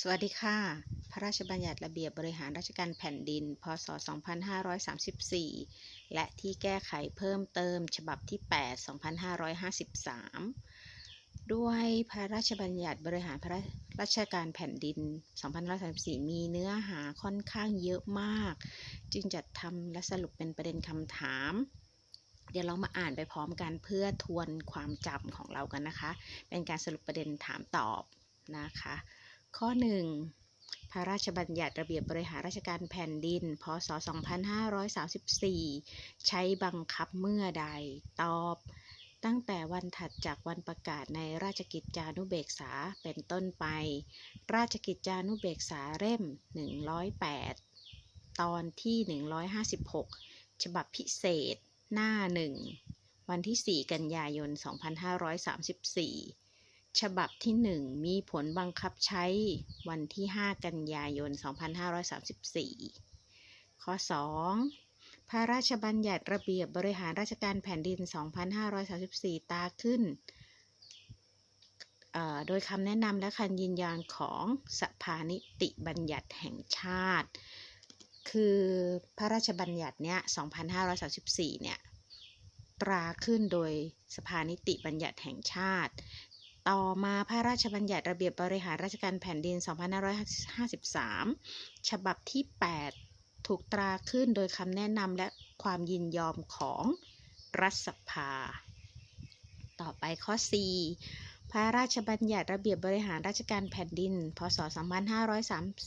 สวัสดีค่ะ พระราชบัญญัติระเบียบบริหารราชการแผ่นดิน พศ 2534 และที่แก้ไขเพิ่มเติมฉบับที่ 8 2553 ด้วยพระราชบัญญัติบริหารพระราชการแผ่นดิน 2534 มีเนื้อหาค่อนข้างเยอะมาก จึงจัดทำและสรุปเป็นประเด็นคำถาม เดี๋ยวเรามาอ่านไปพร้อมกันเพื่อทวนความจำของเรากันนะคะ เป็นการสรุปประเด็นถามตอบนะคะ ข้อ 1 พระราชบัญญัติระเบียบบริหารราชการแผ่นดิน พศ 2534 ใช้บังคับเมื่อใด ตอบ ตั้งแต่วันถัดจากวันประกาศในราชกิจจานุเบกษาเป็นต้นไป ราชกิจจานุเบกษาเล่ม 108 ตอนที่ 156 ฉบับพิเศษ หน้าหนึ่ง วันที่ 4 กันยายน 2534 ฉบับที่ 1 มีผลบังคับใช้วันที่ 5 กันยายน 2534 ข้อ 2 พระราชบัญญัติระเบียบบริหารราชการแผ่นดิน 2534 ตาขึ้น โดยคำแนะนำและคันยืนยันของสภานิติบัญญัติแห่งชาติ คือพระราชบัญญัติเนี้ย 2534 เนี่ยตราขึ้นโดยสภานิติบัญญัติแห่งชาติ ต่อมาพระราชบัญญัติระเบียบบริหารราชการแผ่นดิน 2553 ฉบับที่ 8 ถูกตราขึ้นโดยคำแนะนำและความยินยอมของรัฐสภา ต่อไปข้อ 4 พระราชบัญญัติระเบียบบริหารราชการแผ่นดิน พศ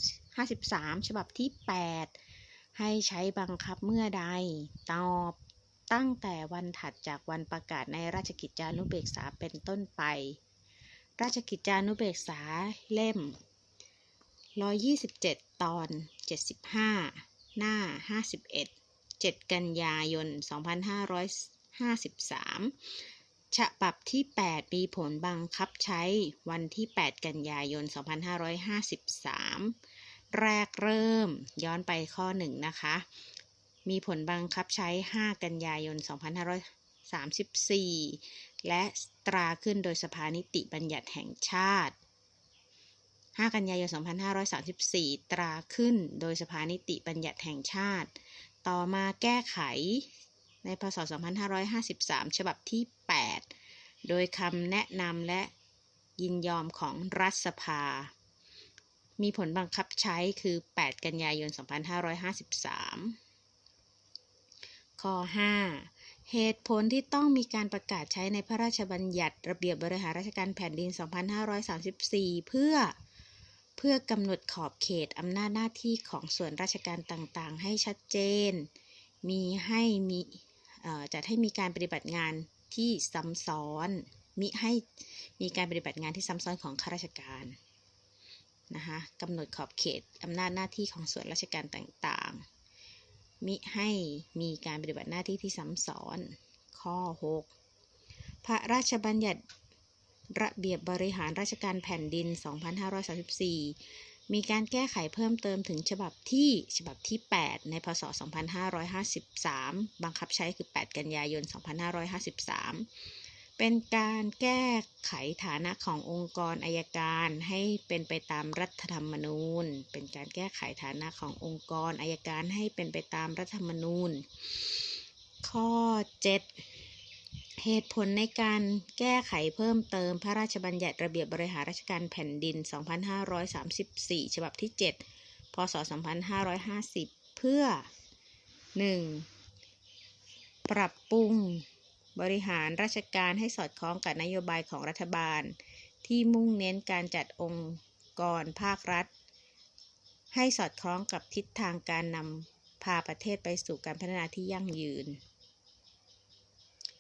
2553 ฉบับที่ 8 ให้ใช้บังคับเมื่อใด ตอบตั้งแต่วันถัดจากวันประกาศในราชกิจจานุเบกษาเป็นต้นไป ราชกิจจานุเบกษาเล่ม 127 ตอน 75 หน้า 51 7 กันยายน 2553 ฉบับที่ 8 มีผลบังคับใช้วันที่ 8 กันยายน 2553 แรกเริ่มย้อนไปข้อ 1 นะคะ มีผลบังคับใช้ 5 กันยายน 34 และตราขึ้นโดยสภานิติบัญญัติแห่งชาติ 5 กันยายน 2534 ตราขึ้นโดยสภานิติบัญญัติแห่งชาติ ต่อมาแก้ไขในพศ 2553 ฉบับที่ 8 โดยคำแนะนำและยินยอมของรัฐสภา มีผลบังคับใช้คือ 8 กันยายน 2553 ข้อ 5 เหตุผลที่ต้องมีการประกาศใช้ในพระราชบัญญัติระเบียบบริหารราชการแผ่นดิน 2534 เพื่อเพื่อกำหนดขอบเขตอำนาจหน้าที่ของส่วนราชการต่างๆ ให้ชัดเจน มีให้มีจัดให้มีการปฏิบัติงานที่ซ้ำซ้อน มิให้มีการปฏิบัติงานที่ซ้ำซ้อนของข้าราชการนะคะกำหนดขอบเขตอำนาจหน้าที่ของส่วนราชการต่างๆ มิให้มีการปฏิบัติหน้าที่ที่ซ้ำซ้อน ข้อ 6 พระราชบัญญัติระเบียบบริหารราชการแผ่นดิน 2534 มีการแก้ไขเพิ่มเติมถึงฉบับที่ฉบับที่ 8 ในพศ 2553 บังคับใช้คือ 8 กันยายน 2553 เป็นการแก้ไขฐานะขององค์กรอายการให้เป็นไปตามรัฐธรรมนูญ เป็นการแก้ไขฐานะขององค์กรอายการให้เป็นไปตามรัฐธรรมนูญ ข้อ 7 เหตุผลในการแก้ไขเพิ่มเติมพระราชบัญญัติระเบียบบริหารราชการแผ่นดิน 2534 ฉบับที่ 7 พศ 2550 เพื่อ 1. ปรับปรุง บริหารราชการให้สอดคล้องกับนโยบายของรัฐบาล ที่มุ่งเน้นการจัดองค์กรภาครัฐ ให้สอดคล้องกับทิศทางการนำพาประเทศไปสู่การพัฒนาที่ยั่งยืน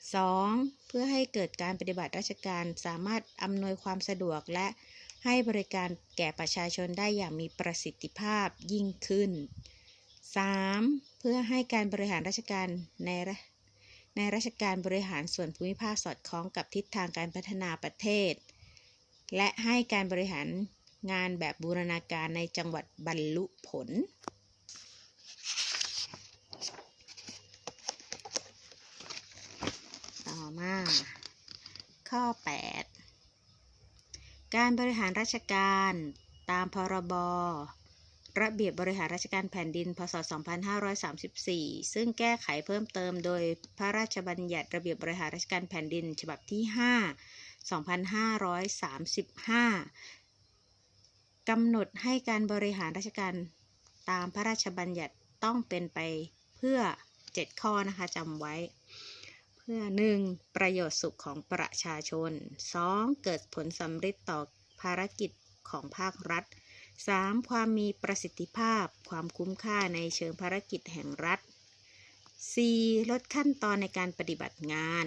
2. เพื่อให้เกิดการปฏิบัติราชการสามารถอำนวยความสะดวกและให้บริการแก่ประชาชนได้อย่างมีประสิทธิภาพยิ่งขึ้น 3. เพื่อให้การบริหารราชการใน ในราชการบริหารส่วนภูมิภาคสอดคล้องกับทิศทางการพัฒนาประเทศ และให้การบริหารงานแบบบูรณาการในจังหวัดบรรลุผล ต่อมา ข้อ 8 การบริหารราชการตามพรบร ระเบียบบริหารราชการแผ่นดิน พศ 2534 ซึ่งแก้ไขเพิ่มเติมโดยพระราชบัญญัติระเบียบบริหารราชการแผ่นดิน ฉบับที่ 5 2535 กำหนดให้การบริหารราชการตามพระราชบัญญัติต้องเป็นไปเพื่อ 7 ข้อนะคะจำไว้ เพื่อ 1. ประโยชน์สุขของประชาชน 2. เกิดผลสำเร็จต่อภารกิจของภาครัฐ 3. ความมีประสิทธิภาพ ความคุ้มค่าในเชิงภารกิจแห่งรัฐ 4. ลดขั้นตอนในการปฏิบัติงาน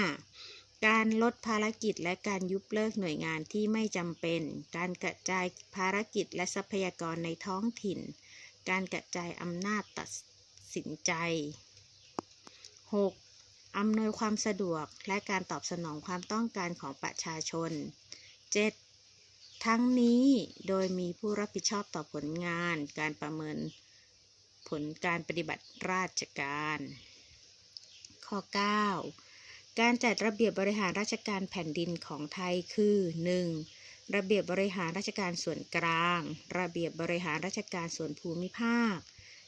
5. การลดภารกิจและการยุบเลิกหน่วยงานที่ไม่จำเป็น การกระจายภารกิจและทรัพยากรในท้องถิ่น การกระจายอำนาจตัดสินใจ 6. อำนวยความสะดวกและการตอบสนองความต้องการของประชาชน 7. ทั้งนี้โดยมีผู้รับผิดชอบต่อผลงาน การประเมินผลการปฏิบัติราชการ ข้อ 9 การจัดระเบียบบริหารราชการแผ่นดินของไทยคือ 1. ระเบียบบริหารราชการส่วนกลาง ระเบียบบริหารราชการส่วนภูมิภาค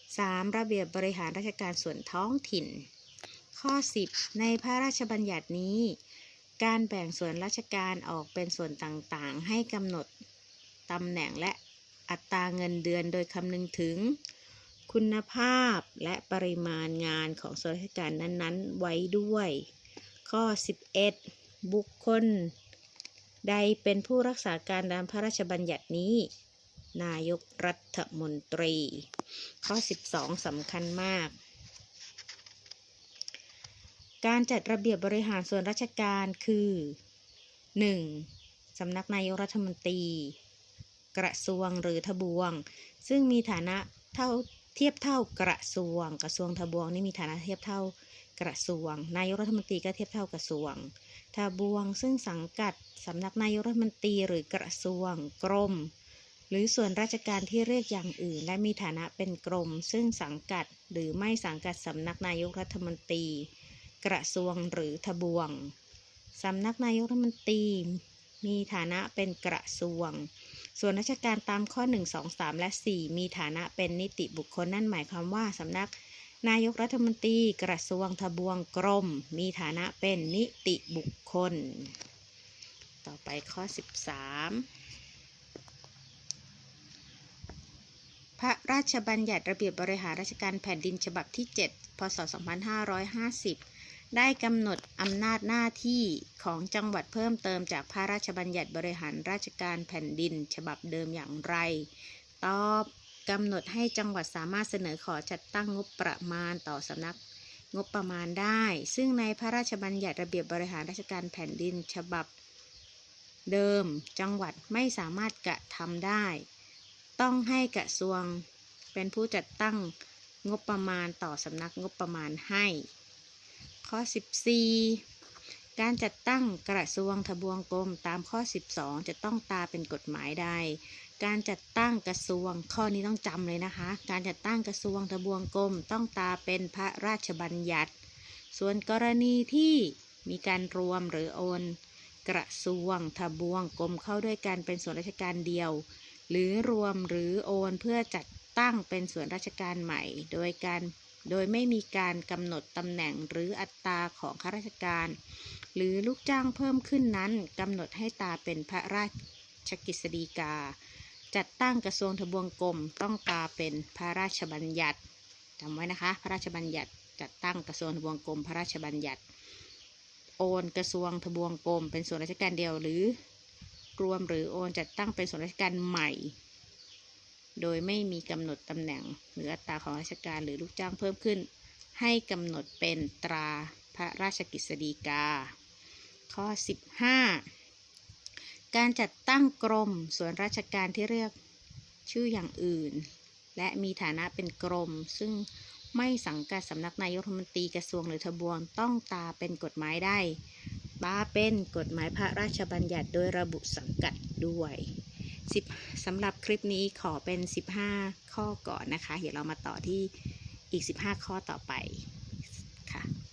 3. ระเบียบบริหารราชการส่วนท้องถิ่น ข้อ 10 ในพระราชบัญญัตินี้ การแบ่งส่วนราชการออกเป็นส่วนต่างๆ ให้กำหนดตำแหน่งและอัตราเงินเดือนโดยคำนึงถึง คุณภาพและปริมาณงานของส่วนราชการนั้นๆ ไว้ด้วย ข้อ 11 บุคคล ใดเป็นผู้รักษาการตามพระราชบัญญัตินี้ นายกรัฐมนตรี ข้อ 12สำคัญมาก การจัดระเบียบบริหารส่วนราชการคือ 1. สำนักนายกรัฐมนตรี กระทรวงหรือทบวง ซึ่งมีฐานะเท่าเทียบเท่ากระทรวง กระทรวงทบวงนี่มีฐานะเทียบเท่ากระทรวง นายกรัฐมนตรีก็เทียบเท่ากระทรวง ทบวงซึ่งสังกัดสำนักนายกรัฐมนตรีหรือกระทรวง กรม หรือส่วนราชการที่เรียกอย่างอื่น และมีฐานะเป็นกรม ซึ่งสังกัดหรือไม่สังกัดสำนักนายกรัฐมนตรี กระทรวงหรือทบวงสำนักนายกรัฐมนตรีมีฐานะเป็นกระทรวง ส่วนราชการตามข้อ 1 2 3 และ 4 มีฐานะเป็นนิติบุคคลนั่นหมายความว่าสำนักนายกรัฐมนตรีกระทรวงทบวงกรม มีฐานะเป็นนิติบุคคล ต่อไปข้อ 13 พระราชบัญญัติระเบียบบริหารราชการแผ่นดินฉบับที่ 7 พศ 2550 ได้กำหนดอำนาจหน้าที่ของจังหวัดเพิ่มเติมจากพระราชบัญญัติบริหารราชการแผ่นดิน ฉบับเดิมอย่างไร ตอบกำหนดให้จังหวัดสามารถเสนอขอจัดตั้งงบประมาณต่อสำนักงบประมาณได้ ซึ่งในพระราชบัญญัติระเบียบบริหารราชการแผ่นดินฉบับเดิมจังหวัดไม่สามารถกระทำได้ ต้องให้กระทรวงเป็นผู้จัดตั้งงบประมาณต่อสำนักงบประมาณให้ ข้อ 14 การจัดตั้งกระทรวงทบวงกรมตามข้อ 12 จะต้องตาเป็นกฎหมายใด การจัดตั้งกระทรวงข้อนี้ต้องจำเลยนะคะ การจัดตั้งกระทรวงทบวงกรมต้องตาเป็นพระราชบัญญัติ ส่วนกรณีที่มีการรวมหรือโอน กระทรวงทบวงกรมเข้าด้วยกันเป็นส่วนราชการเดียว หรือรวมหรือโอนเพื่อจัดตั้งเป็นส่วนราชการใหม่ โดยการ โดยไม่มีการกำหนดตำแหน่งหรืออัตราของข้าราชการ หรือลูกจ้างเพิ่มขึ้นนั้นกำหนดให้ตาเป็นพระราชกฤษฎีกา จัดตั้งกระทรวงทบวงกรมต้องตาเป็นพระราชบัญญัติจำไว้นะคะ พระราชบัญญัติจัดตั้งกระทรวงทบวงกรมพระราชบัญญัติ โอนกระทรวงทบวงกรมเป็นส่วนราชการเดียวหรือรวมหรือโอนจัดตั้งเป็นส่วนราชการใหม่ โดยไม่มีกำหนดตำแหน่งหรืออัตราของราชการหรือลูกจ้างเพิ่มขึ้น ให้กำหนดเป็นตราพระราชกฤษฎีกา ข้อ 15 การจัดตั้งกรมส่วนราชการที่เรียกชื่ออย่างอื่น และมีฐานะเป็นกรม ซึ่งไม่สังกัดสำนักนายกรัฐมนตรีกระทรวงหรือทบวงต้องตาเป็นกฎหมายได้ตาเป็นกฎหมายพระราชบัญญัติโดยระบุสังกัดด้วย 10สำหรับคลิปนี้ขอเป็น 15 ข้อก่อนนะคะ เดี๋ยวเรามาต่อที่อีก 15 ข้อต่อไปค่ะ